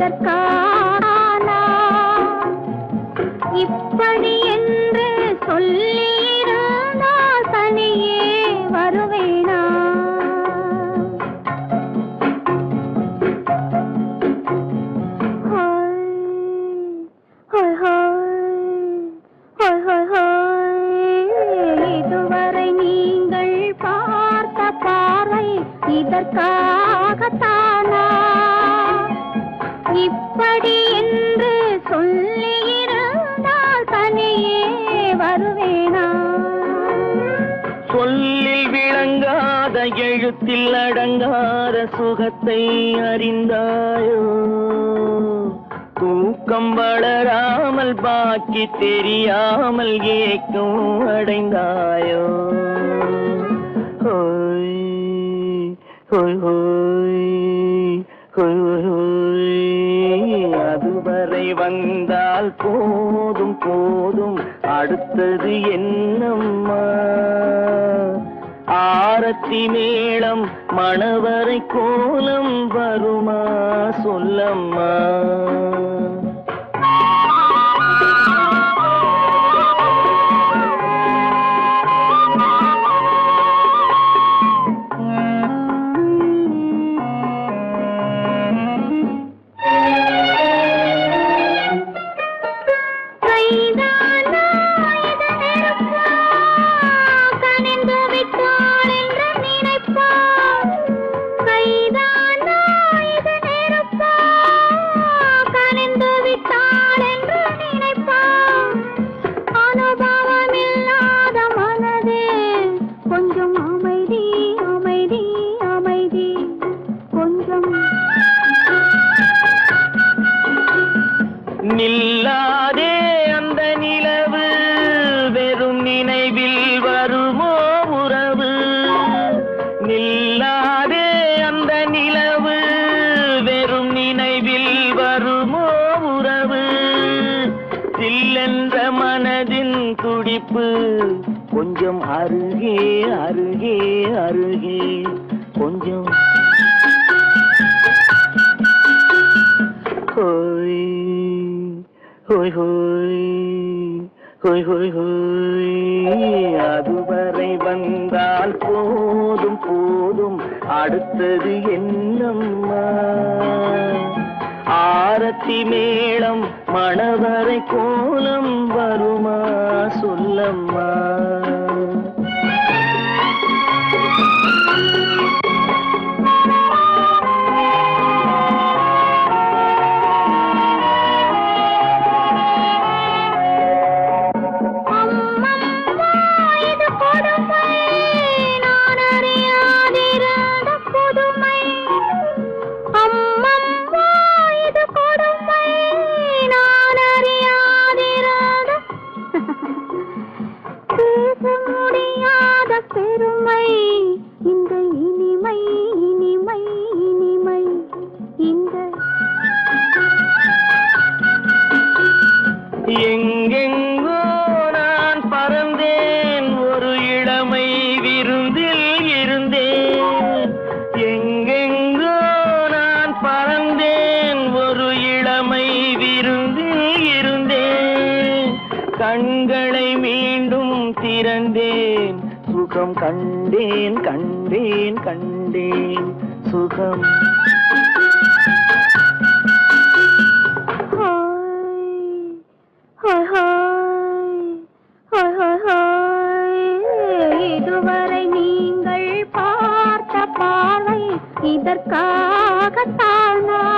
அதற்கானா இப்படி என்று சொல்லியிருந்தா தனியே வருவேனா இதுவரை நீங்கள் பார்த்த பார்வை இதற்காகத்தானா? இப்படி என்று சொல்லி இருந்தால் தனியே வருவேனா? சொல்லில் விளங்காத எழுத்தில் அடங்காத சுகத்தை அறிந்தாயோ? தூக்கம் வளராமல் பாக்கி தெரியாமல் ஏக்கம் அடைந்தாயோ? ஹோய் ஹோய் ஹோய் ஹோய் ஹோய் ஹோய். வரை வந்தால் போதும் போதும். அடுத்தது என்னம்மா? ஆரத்தி மேளம் மணவரை கோலம் வருமா? சொல்லம்மா. நில்லாதே அந்த நிலவு வெறும் நினைவில் வருமோ உறவு? நில்லாதே அந்த நிலவு வெறும் நினைவில் வருமோ உறவு? சில்லென்ற மனதின் துடிப்பு கொஞ்சம் அருகே அருகே அருகே கொஞ்சம் ஹோய் ஹோய் அதுவரை வந்தால் போதும் போதும். அடுத்தது என்னம்மா? ஆரத்தி மேளம் மணவரை கோலம் வருமா? சொல்லம்மா. பேச முடியாத பெருமை. இந்த இனிமை இனிமை இனிமை. இந்த எங்கெங்கோ நான் பறந்தேன். ஒரு இளமை விருந்தில் இருந்தேன். எங்கெங்கோ நான் பறந்தேன். ஒரு இளமை விருந்தில் இருந்தேன். கண்களை மீண்டும் திறந்தேன். சுகம் கண்டேன் கண்டேன் கண்டேன். சுகம். இதுவரை நீங்கள் பார்த்த பார்வை இதற்காகத்தானா?